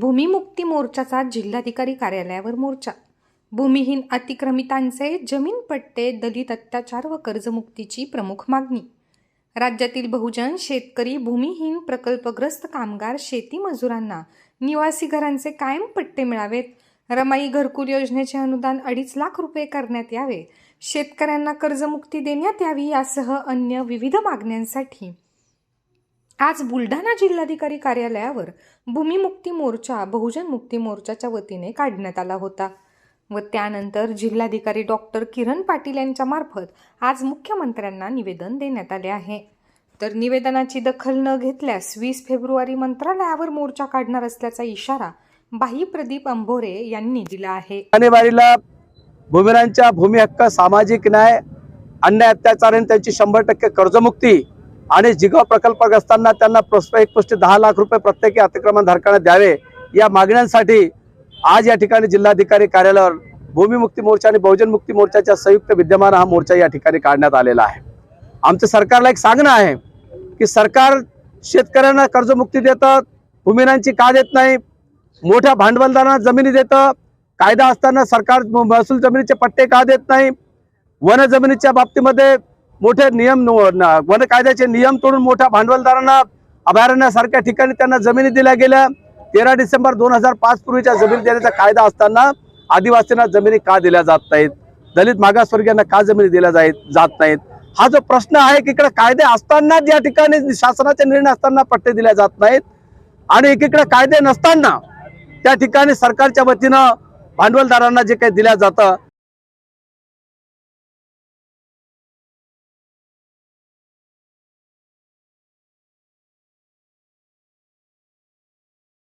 भूमिमुक्ती मोर्चाचा जिल्हाधिकारी कार्यालयावर मोर्चा. भूमिहीन अतिक्रमितांचे जमीन पट्टे दलित अत्याचार व कर्जमुक्तीची प्रमुख मागणी. राज्यातील बहुजन शेतकरी भूमिहीन प्रकल्पग्रस्त कामगार शेती मजुरांना निवासी घरांचे कायम पट्टे मिळावेत. रमाई घरकुल योजनेचे अनुदान अडीच लाख रुपये करण्यात यावे. शेतकऱ्यांना कर्जमुक्ती देण्यात यावी यासह अन्य विविध मागण्यांसाठी आज बुलढाणा जिल्हाधिकारी कार्यालयावर भूमिमुक्ती मोर्चा बहुजन मुक्ती मोर्चाच्या वतीने काढण्यात आला होता. व त्यानंतर जिल्हाधिकारी डॉक्टर किरण पाटील यांच्या मार्फत आज मुख्यमंत्र्यांना निवेदन देण्यात आले आहे. तर निवेदनाची दखल न घेतल्यास वीस फेब्रुवारी मंत्रालयावर मोर्चा काढणार असल्याचा इशारा बाही प्रदीप अंभोरे यांनी दिला आहे. आणेवारीला भूमिरांच्या भूमी हक्क सामाजिक न्याय अन्याय अत्याचार आणि त्यांची शंभर टक्के कर्जमुक्ती आणि जिगाव प्रकल्पग्रस्तांना त्यांना प्रोत्साहन एक पुष्टी दहा लाख रुपये प्रत्येकी अतिक्रमण धारकांना द्यावे या मागण्यांसाठी आज या ठिकाणी जिल्हाधिकारी कार्यालयावर भूमिमुक्ती मोर्चा आणि बहुजन मुक्ती मोर्चाच्या संयुक्त विद्यमान हा मोर्चा या ठिकाणी काढण्यात आलेला आहे. आमचं सरकारला एक सांगणं आहे की सरकार शेतकऱ्यांना कर्जमुक्ती देतं भूमिनांची का देत नाही मोठ्या भांडवलदारांना जमिनी देतं कायदा असताना सरकार महसूल जमिनीचे पट्टे का देत नाही वन जमिनीच्या बाबतीमध्ये मोठे नियम वन कायद्याचे नियम तोडून मोठ्या भांडवलदारांना अभयारण्यासारख्या ठिकाणी त्यांना जमिनी दिल्या गेल्या. तेरा डिसेंबर दोन हजार पाच पूर्वीच्या जमीन देण्याचा कायदा असताना आदिवासींना जमिनी का दिल्या जात नाहीत? दलित मागासवर्गीयांना का जमिनी दिल्या जात जात नाहीत? हा जो प्रश्न आहे की इकडे कायदे असतानाच या ठिकाणी शासनाचे निर्णय असताना पट्टे दिल्या जात नाहीत आणि एकीकडे कायदे नसताना त्या ठिकाणी सरकारच्या वतीनं भांडवलदारांना जे काही दिल्या जातं